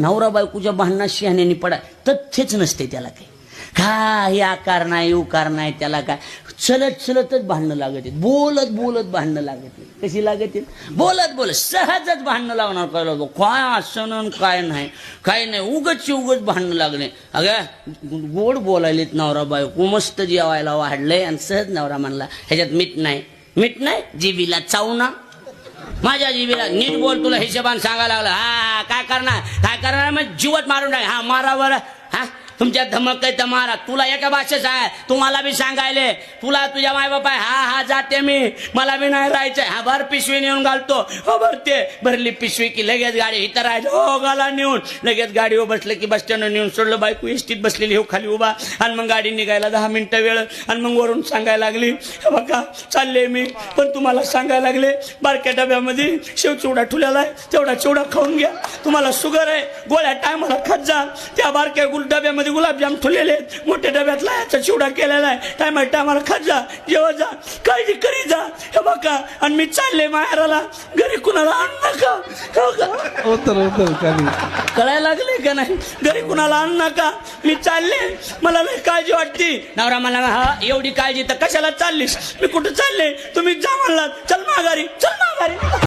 नवरा बायकोच्या भांडणात शहाण्याने पडा. तथ्यच नसते त्याला काही. काही आकार नाही उकार नाही त्याला काय? चलत चलतच भांडणं लागत येत बोलत बोलत भांडणं लागत कशी लागत येत बोलत बोलत सहजच भांडणं लागणार काय लागतो काय असं काय नाही. काय नाही उगच उगच भांडणं लागणे अगं गोड बोलायलेत नवरा बायको. मस्त जेवायला वाढलंय आणि सहज नवरा म्हणला ह्याच्यात मीठ नाही. मीठ नाही? जिबीला चावना माझ्या जीवीला नीट बोल तुला हिशोबान सांगायला लागला. हा काय करणार? काय करणार? मग जीवत मारून टाक. हा मारा बरं तुमच्या धमक आहे तर मारा तुला एका भाषेच आहे तुम्हाला बी सांगायले. तुला तुझ्या माय बाप आहे हा हा जाते मी. मला बी नाही राहायचंय. हा भर पिशवी नेऊन घालतो. हो भरते. भरली पिशवी की लगेच गाडी इथं राहायचं. हो गाला नेऊन. लगेच गाडीवर बसलं की बस स्टँड नेऊन सोडलं. बायको एसटीत बसलेली हो खाली उभा. आणि मग गाडी निघायला दहा मिनिटं वेळ. आणि मग वरून सांगायला लागली बघा चालले मी. पण तुम्हाला सांगायला लागले बारक्या डब्यामध्ये शेव चिवडा ठुलेला आहे. तेवढा चिवडा खाऊन घ्या. तुम्हाला शुगर आहे. गोळ्या टायमाला खात जा. त्या बारक्या गुल डब्यामध्ये गुलाबजाम ठुलेले आहेत. मोठ्या डब्यातला याचा चिवडा केलेला आहे. टायमा टायमाला खात जा जेव्हा जा काळजी करी जा. हे बघा आणि मी चालले माहेराला. घरी कुणाला आण नका. खाली कळायला लागले का नाही? घरी कुणाला आण नका. मी चालले. मला लई काळजी वाटते. नवरा मला हा एवढी काळजी तर कशाला चाललीस? मी कुठं चालले? तुम्ही जा म्हणलात. चल माघारी चल माघारी.